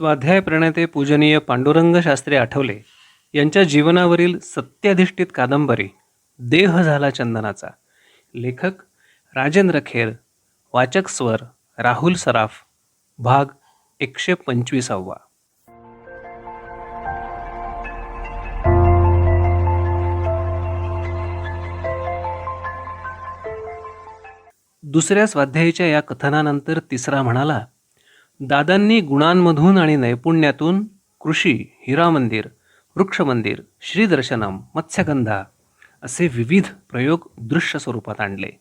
स्वाध्याय प्रणेते पूजनीय पांडुरंग शास्त्री आठवले यांच्या जीवनावरील सत्याधिष्ठित कादंबरी देह झाला चंदनाचा. लेखक राजेंद्र खेर वाचक स्वर राहुल सराफ भाग एकशे पंचवीसावा. दुसऱ्या स्वाध्यायाच्या या कथनानंतर तिसरा म्हणाला दादांनी गुणांमधून आणि नैपुण्यातून कृषी हिरा मंदिर वृक्ष वृक्षमंदिर श्रीदर्शनम मत्स्यगंधा असे विविध प्रयोग दृश्य स्वरूपात आणले.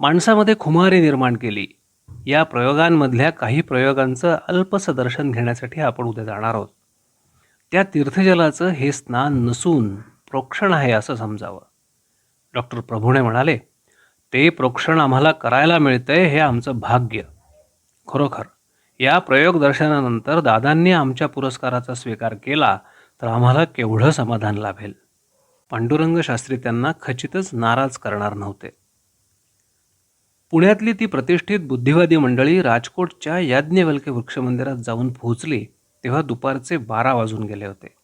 माणसामध्ये खुमारी निर्माण केली. या प्रयोगांमधल्या काही प्रयोगांचं अल्पसं दर्शन घेण्यासाठी आपण उद्या जाणार आहोत. त्या तीर्थजलाचं हे स्नान नसून प्रोक्षण आहे असं समजावं. डॉक्टर प्रभूणे म्हणाले ते प्रोक्षण आम्हाला करायला मिळतंय हे आमचं भाग्य. खरोखर या प्रयोग दर्शनानंतर दादांनी आमच्या पुरस्काराचा स्वीकार केला तर आम्हाला केवढं समाधान लाभेल? पांडुरंग शास्त्री त्यांना खचितच नाराज करणार नव्हते. पुण्यातली ती प्रतिष्ठित बुद्धिवादी मंडळी राजकोटच्या याज्ञवल्के वृक्षमंदिरात जाऊन पोहोचली तेव्हा दुपारचे बारा वाजून गेले होते.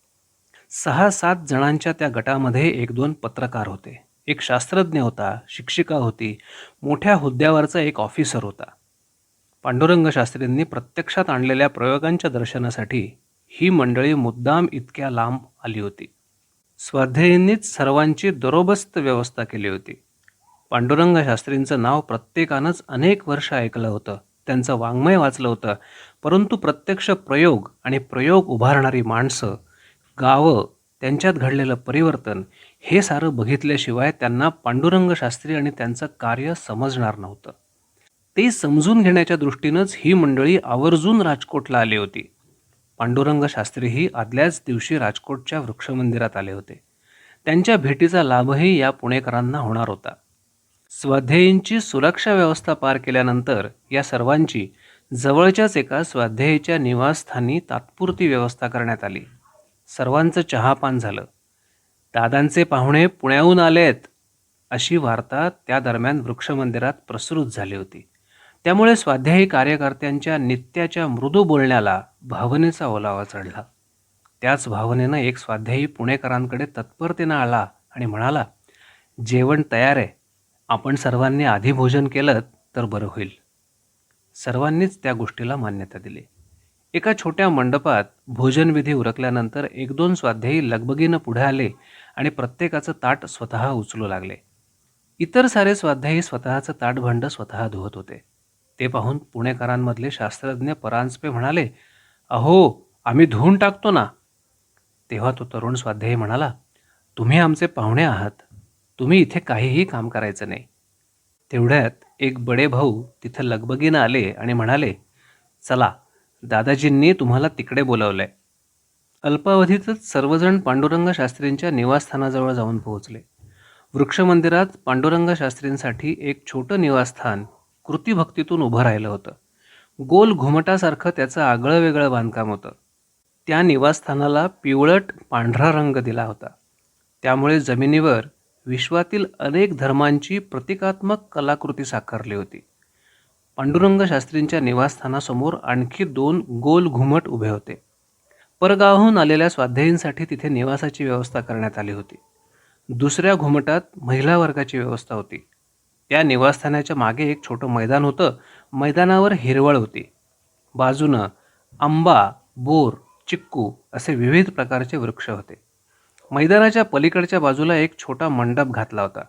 सहा सात जणांच्या त्या गटामध्ये एक दोन पत्रकार होते. एक शास्त्रज्ञ होता शिक्षिका होती मोठ्या हुद्द्यावरचा एक ऑफिसर होता. पांडुरंग शास्त्रींनी प्रत्यक्षात आणलेल्या प्रयोगांच्या दर्शनासाठी ही मंडळी मुद्दाम इतक्या लांब आली होती. स्वाध्यायींनीच सर्वांची दरोबस्त व्यवस्था केली होती. पांडुरंग शास्त्रींचं नाव प्रत्येकानंच अनेक वर्ष ऐकलं होतं. त्यांचं वाङ्मय वाचलं होतं. परंतु प्रत्यक्ष प्रयोग आणि प्रयोग उभारणारी माणसं गावं त्यांच्यात घडलेलं परिवर्तन हे सारं बघितल्याशिवाय त्यांना पांडुरंग शास्त्री आणि त्यांचं कार्य समजणार नव्हतं. ते समजून घेण्याच्या दृष्टीनंच ही मंडळी आवर्जून राजकोटला आली होती. पांडुरंग शास्त्रीही आदल्याच दिवशी राजकोटच्या वृक्षमंदिरात आले होते. त्यांच्या भेटीचा लाभही या पुणेकरांना होणार होता. स्वाध्यायींची सुरक्षा व्यवस्था पार केल्यानंतर या सर्वांची जवळच्याच एका स्वाध्यायीच्या निवासस्थानी तात्पुरती व्यवस्था करण्यात आली. सर्वांचं चहापान झालं. दादांचे पाहुणे पुण्याहून आलेत अशी वार्ता त्या दरम्यान वृक्षमंदिरात प्रसृत झाली होती. त्यामुळे स्वाध्यायी कार्यकर्त्यांच्या नित्याच्या मृदू बोलण्याला भावनेचा ओलावा चढला. त्याच भावनेनं एक स्वाध्यायी पुणेकरांकडे तत्परतेनं आला आणि म्हणाला जेवण तयार आहे. आपण सर्वांनी आधी भोजन केलं तर बरं होईल. सर्वांनीच त्या गोष्टीला मान्यता दिली. एका छोट्या मंडपात भोजनविधी उरकल्यानंतर एक दोन स्वाध्यायी लगबगीनं पुढे आले आणि प्रत्येकाचं ताट स्वतः उचलू लागले. इतर सारे स्वाध्यायी स्वतःचं ताटभांड स्वतः धुवत होते. ते पाहून पुणेकरांमधले शास्त्रज्ञ परांजपे म्हणाले अहो आम्ही धुवून टाकतो ना. तेव्हा तो तरुण स्वाध्यायी म्हणाला तुम्ही आमचे पाहुणे आहात. तुम्ही इथे काहीही काम करायचं नाही. तेवढ्यात एक बडे भाऊ तिथं लगबगीनं आले आणि म्हणाले चला दादाजींनी तुम्हाला तिकडे बोलावलंय. अल्पावधीतच सर्वजण पांडुरंग शास्त्रींच्या निवासस्थानाजवळ जाऊन पोहोचले. वृक्षमंदिरात पांडुरंग शास्त्रींसाठी एक छोटं निवासस्थान कृतीभक्तीतून उभं राहिलं होतं. गोल घुमटासारखं त्याचं आगळं वेगळं बांधकाम होतं. त्या निवासस्थानाला पिवळट पांढरा रंग दिला होता. त्यामुळे जमिनीवर विश्वातील अनेक धर्मांची प्रतिकात्मक कलाकृती साकारली होती. पांडुरंग शास्त्रींच्या निवासस्थानासमोर आणखी दोन गोल घुमट उभे होते. परगावहून आलेल्या स्वाध्यायींसाठी तिथे निवासाची व्यवस्था करण्यात आली होती. दुसऱ्या घुमटात महिला वर्गाची व्यवस्था होती. त्या निवासस्थानाच्या मागे एक छोटं मैदान होतं. मैदानावर हिरवळ होती. बाजूनं आंबा बोर चिक्कू असे विविध प्रकारचे वृक्ष होते. मैदानाच्या पलीकडच्या बाजूला एक छोटा मंडप घातला होता.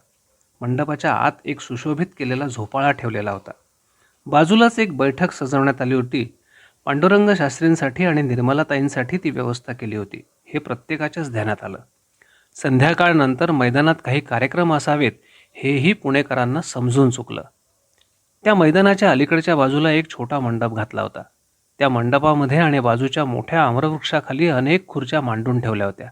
मंडपाच्या आत एक सुशोभित केलेला झोपाळा ठेवलेला होता. बाजूलाच एक बैठक सजवण्यात आली होती. पांडुरंग शास्त्रींसाठी आणि निर्मलाताईंसाठी ती व्यवस्था केली होती. हे प्रत्येकाच्याच ध्यानात आलं. संध्याकाळनंतर मैदानात काही कार्यक्रम असावेत हेही पुणेकरांना समजून चुकलं. त्या मैदानाच्या अलीकडच्या बाजूला एक छोटा मंडप घातला होता. त्या मंडपामध्ये आणि बाजूच्या मोठ्या आम्रवृक्षाखाली अनेक खुर्च्या मांडून ठेवल्या होत्या.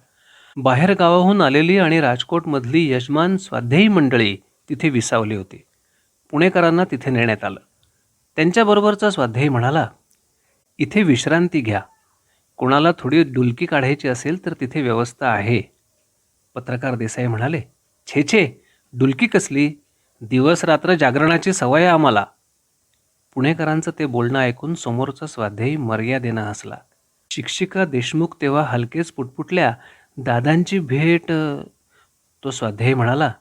बाहेर गावाहून आलेली आणि राजकोटमधली यजमान स्वाध्यायी मंडळी तिथे विसावली होती. पुणेकरांना तिथे नेण्यात आलं. त्यांच्याबरोबरचा स्वाध्यायी म्हणाला इथे विश्रांती घ्या. कोणाला थोडी डुलकी काढायची असेल तर तिथे व्यवस्था आहे. पत्रकार देसाई म्हणाले छे छे. डुलकी कसली? दिवस रात्र जागरणाची सवय आहे आम्हाला. पुणेकरांचं ते बोलणं ऐकून समोरचा स्वाध्यायी मर्यादेनं हसला. शिक्षिका देशमुख तेव्हा हलकेच पुटपुटल्या दादांची भेट तो स्वाध्यायी म्हणाला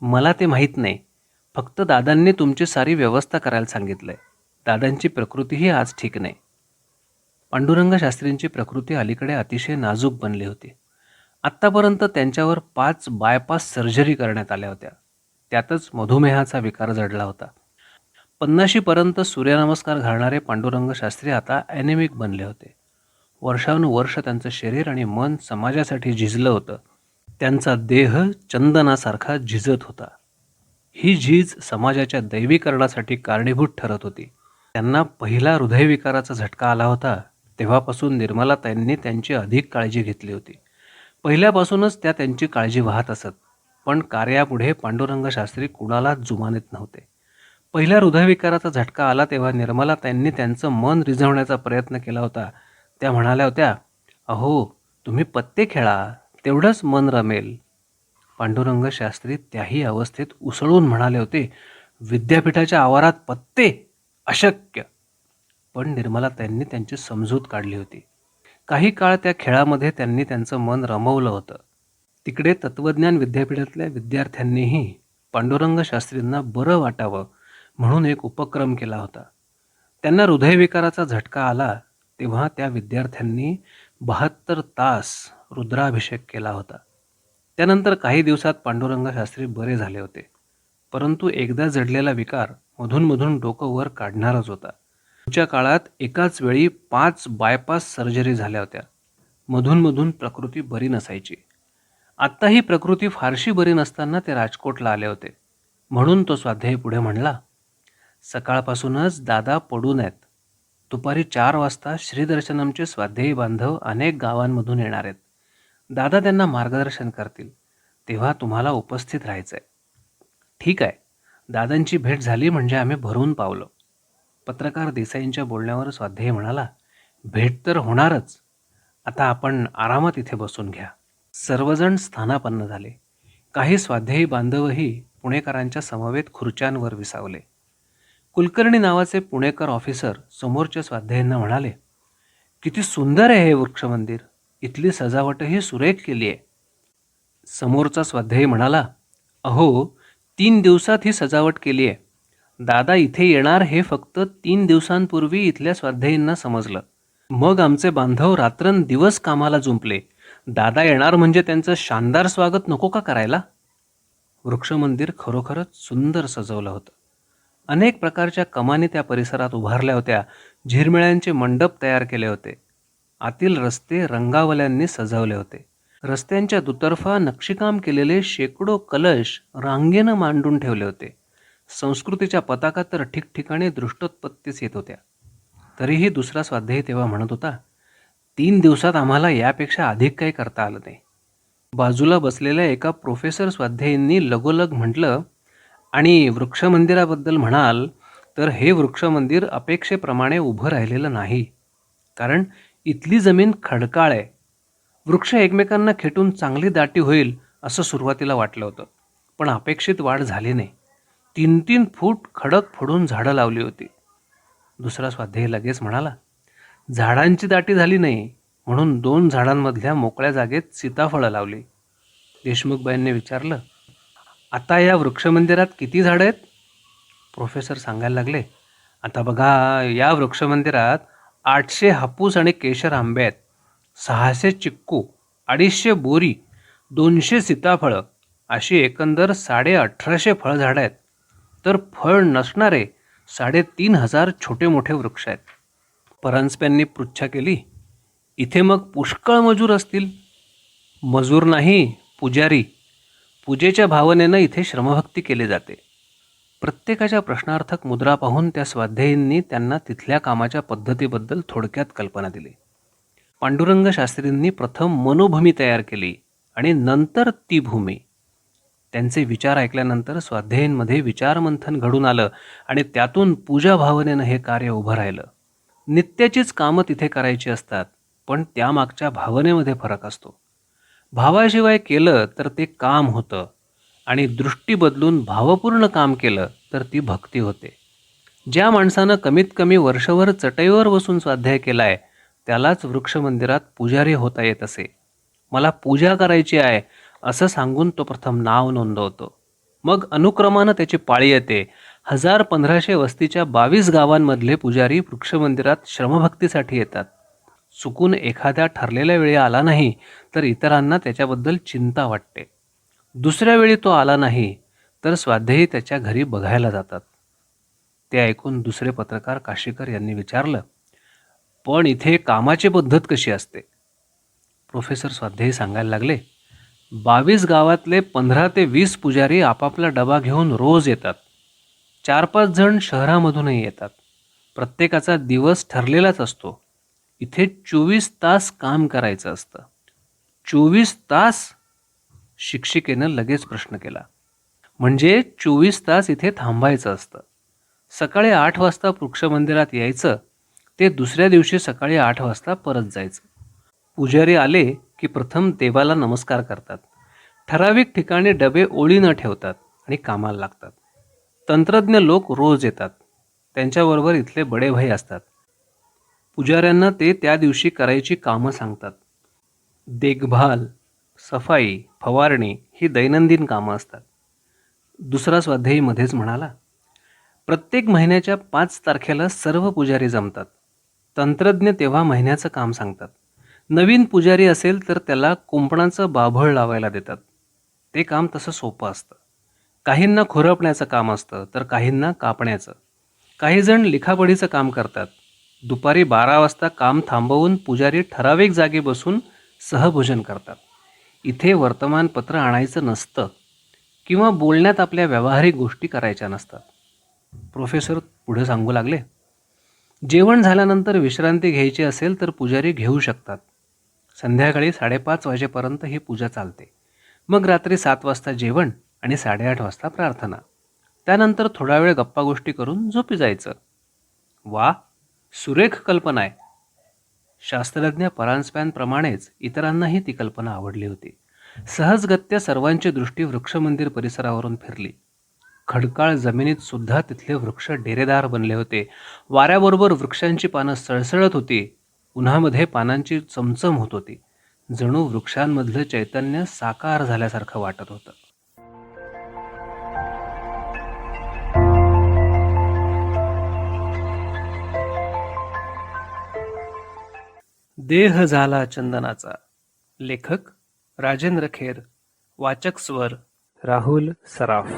मला ते माहीत नाही. फक्त दादांनी तुमची सारी व्यवस्था करायला सांगितलं आहे दादांची प्रकृतीही आज ठीक नाही. पांडुरंग शास्त्रींची प्रकृती अलीकडे अतिशय नाजूक बनली होती. आत्तापर्यंत त्यांच्यावर पाच बायपास सर्जरी करण्यात आल्या होत्या. त्यातच मधुमेहाचा विकार जडला होता. पन्नाशीपर्यंत सूर्यनमस्कार घालणारे पांडुरंग शास्त्री आता ॲनेमिक बनले होते. वर्षानुवर्ष त्यांचं शरीर आणि मन समाजासाठी झिजलं होतं. त्यांचा देह चंदनासारखा झिजत होता. ही झीज समाजाच्या दैवीकरणासाठी कारणीभूत ठरत होती. त्यांना पहिला हृदयविकाराचा झटका आला होता. तेव्हापासून निर्मलाताईंनी त्यांची अधिक काळजी घेतली होती. पहिल्यापासूनच त्या त्यांची काळजी वाहत असत. पण कार्यापुढे पांडुरंग शास्त्री कुणालाच जुमानेत नव्हते. पहिल्या हृदयविकाराचा झटका आला तेव्हा निर्मला त्यांनी त्यांचं मन रिझवण्याचा प्रयत्न केला होता. त्या म्हणाल्या होत्या अहो तुम्ही पत्ते खेळा तेवढंच मन रमेल. पांडुरंग शास्त्री त्याही अवस्थेत उसळून म्हणाले होते विद्यापीठाच्या आवारात पत्ते अशक्य. पण निर्मला त्यांनी त्यांची समजूत काढली होती. काही काळ त्या खेळामध्ये त्यांनी त्यांचं मन रमवलं होतं. तिकडे तत्त्वज्ञान विद्यापीठातल्या विद्यार्थ्यांनीही पांडुरंग शास्त्रींना बरं वाटावं म्हणून एक उपक्रम केला होता. त्यांना हृदयविकाराचा झटका आला तेव्हा त्या विद्यार्थ्यांनी बहात्तर तास रुद्राभिषेक केला होता. त्यानंतर काही दिवसात पांडुरंग शास्त्री बरे झाले होते. परंतु एकदा जडलेला विकार मधून डोकं वर काढणारच होता. पुढच्या काळात एकाच वेळी पाच बायपास सर्जरी झाल्या होत्या. मधूनमधून प्रकृती बरी नसायची. आत्ता ही प्रकृती फारशी बरी नसताना ते राजकोटला आले होते. म्हणून तो स्वाध्यायी पुढे म्हणला सकाळपासूनच दादा पडून आहेत दुपारी चार वाजता श्रीदर्शनमचे स्वाध्यायी बांधव अनेक गावांमधून येणार आहेत. दादा त्यांना मार्गदर्शन करतील. तेव्हा तुम्हाला उपस्थित राहायचं आहे ठीक आहे. दादांची भेट झाली म्हणजे आम्ही भरून पावलो. पत्रकार देसाईंच्या बोलण्यावर स्वाध्याय म्हणाला भेट तर होणारच. आता आपण आरामात इथे बसून घ्या. सर्वजण स्थानापन्न झाले. काही स्वाध्यायी बांधवही पुणेकरांच्या समवेत खुर्च्यांवर विसावले. कुलकर्णी नावाचे पुणेकर ऑफिसर समोरच्या स्वाध्यायांना म्हणाले किती सुंदर आहे हे वृक्षमंदिर इथली सजावटही सुरेख केली आहे. समोरचा स्वाध्यायी म्हणाला अहो तीन दिवसात ही सजावट केली आहे. दादा इथे येणार हे फक्त तीन दिवसांपूर्वी इथल्या स्वाध्यायींना समजलं. मग आमचे बांधव रात्रंदिवस कामाला जुंपले. दादा येणार म्हणजे त्यांचं शानदार स्वागत नको का करायला? वृक्षमंदिर खरोखरच सुंदर सजवलं होतं. अनेक प्रकारच्या कमानी त्या परिसरात उभारल्या होत्या. झिरमिळ्यांचे मंडप तयार केले होते. आतील रस्ते रंगावल्यांनी सजवले होते. रस्त्यांच्या दुतर्फा नक्षीकाम केलेले शेकडो कलश रांगेनं मांडून ठेवले होते. संस्कृतीच्या पताका तर ठिकठिकाणी दृष्टोत्पत्तीस येत होत्या. तरीही दुसरा स्वाध्यायी तेव्हा म्हणत होता तीन दिवसात आम्हाला यापेक्षा अधिक काही करता आलं नाही. बाजूला बसलेल्या एका प्रोफेसर स्वाध्यायींनी लगोलग म्हटलं आणि वृक्षमंदिराबद्दल म्हणाल तर हे वृक्षमंदिर अपेक्षेप्रमाणे उभं राहिलेलं नाही. कारण इथली जमीन खडकाळ आहे. वृक्ष एकमेकांना खेटून चांगली दाटी होईल असं सुरुवातीला वाटलं होतं पण अपेक्षित वाढ झाली नाही. तीन तीन फूट खडक फोडून झाडं लावली होती. दुसरा स्वाध्यायी लगेच म्हणाला झाडांची दाटी झाली नाही म्हणून दोन झाडांमधल्या मोकळ्या जागेत सीताफळं लावली. देशमुखबाईंनी विचारलं आता या वृक्षमंदिरात किती झाडं आहेत? प्रोफेसर सांगायला लागले आता बघा या वृक्षमंदिरात आठशे हापूस आणि केशर आंबे आहेत सहाशे चिक्कू अडीचशे बोरी दोनशे सीताफळं अशी एकंदर साडे अठराशे फळझाडं आहेत. तर फळ नसणारे साडेतीन हजार छोटे मोठे वृक्ष आहेत. परांजप्यांनी पृच्छा केली इथे मग पुष्कळ मजूर असतील. मजूर नाही पुजारी. पूजेच्या भावनेनं इथे श्रमभक्ती केली जाते. प्रत्येकाच्या प्रश्नार्थक मुद्रा पाहून त्या स्वाध्यायींनी त्यांना तिथल्या कामाच्या पद्धतीबद्दल थोडक्यात कल्पना दिली. पांडुरंग शास्त्रींनी प्रथम मनोभूमी तयार केली आणि नंतर ती भूमी. त्यांचे विचार ऐकल्यानंतर स्वाध्यायींमध्ये विचारमंथन घडून आलं आणि त्यातून पूजा भावनेनं हे कार्य उभं राहिलं. नित्याचीच कामं तिथे करायची असतात पण त्यामागच्या भावनेमध्ये फरक असतो. भावाशिवाय केलं तर ते काम होतं आणि दृष्टी बदलून भावपूर्ण काम केलं तर ती भक्ती होते. ज्या माणसानं कमीत कमी वर्षभर चटईवर बसून स्वाध्याय केलाय त्यालाच वृक्षमंदिरात पुजारी होता येत असे. मला पूजा करायची आहे असं सांगून तो प्रथम नाव नोंदवतो. मग अनुक्रमानं त्याची पाळी येते. हजार पंधराशे वस्तीच्या बावीस गावांमधले पुजारी वृक्षमंदिरात श्रमभक्तीसाठी येतात. चुकून एखाद्या ठरलेल्या वेळी आला नाही तर इतरांना त्याच्याबद्दल चिंता वाटते. दुसऱ्या वेळी तो आला नाही तर स्वाध्यायी त्याच्या घरी बघायला जातात. ते ऐकून दुसरे पत्रकार काशीकर यांनी विचारलं पण इथे कामाची पद्धत कशी असते? प्रोफेसर स्वाध्यायी सांगायला लागले बावीस गावातले पंधरा ते वीस पुजारी आपापला डबा घेऊन रोज येतात. चार पाच जण शहरामधूनही येतात. प्रत्येकाचा दिवस ठरलेलाच असतो. इथे चोवीस तास काम करायचं असतं. चोवीस तास शिक्षिकेनं लगेच प्रश्न केला. म्हणजे चोवीस तास इथे थांबायचं असतं. सकाळी आठ वाजता वृक्षमंदिरात यायचं ते दुसऱ्या दिवशी सकाळी आठ वाजता परत जायचं. पुजारी आले की प्रथम देवाला नमस्कार करतात. ठराविक ठिकाणी डबे ओळी न ठेवतात आणि कामाला लागतात. तंत्रज्ञ लोक रोज येतात. त्यांच्याबरोबर इथले बडे भाई असतात. पुजाऱ्यांना ते त्या दिवशी करायची कामं सांगतात. देखभाल सफाई फवारणी ही दैनंदिन कामं असतात. दुसरा स्वाध्यायी मध्येच म्हणाला प्रत्येक महिन्याच्या पाच तारखेला सर्व पुजारी जमतात. तंत्रज्ञ तेव्हा महिन्याचं काम सांगतात. नवीन पुजारी असेल तर त्याला कुंपणाचं बाभळ लावायला देतात. ते काम तसं सोपं असतं. काहींना खुरपण्याचं काम असतं तर काहींना कापण्याचं. काही जण लिखापडीचं काम करतात. दुपारी बारा वाजता काम थांबवून पुजारी ठराविक जागी बसून सहभोजन करतात. इथे वर्तमानपत्र आणायचं नसतं किंवा बोलण्यात आपल्या व्यावहारिक गोष्टी करायच्या नसतात. प्रोफेसर पुढे सांगू लागले? जेवण झाल्यानंतर विश्रांती घ्यायची असेल तर पुजारी घेऊ शकतात. संध्याकाळी साडेपाच वाजेपर्यंत ही पूजा चालते. मग रात्री सात वाजता जेवण आणि साडेआठ वाजता प्रार्थना. त्यानंतर थोडा वेळ गप्पा गोष्टी करून झोपी जायचं. वा सुरेख कल्पना आहे. शास्त्रज्ञ परांजप्यांप्रमाणेच इतरांनाही ती कल्पना आवडली होती. सहजगत्या सर्वांची दृष्टी वृक्षमंदिर परिसरावरून फिरली. खडकाळ जमिनीत सुद्धा तिथले वृक्ष डेरेदार बनले होते. वाऱ्याबरोबर वृक्षांची पानं सळसळत होती. उन्हामध्ये पानांची चमचम होत होती. जणू वृक्षांमधलं चैतन्य साकार झाल्यासारखं वाटत होतं. देह झाला चंदनाचा. लेखक राजेंद्र खेर. वाचक स्वर राहुल सराफ.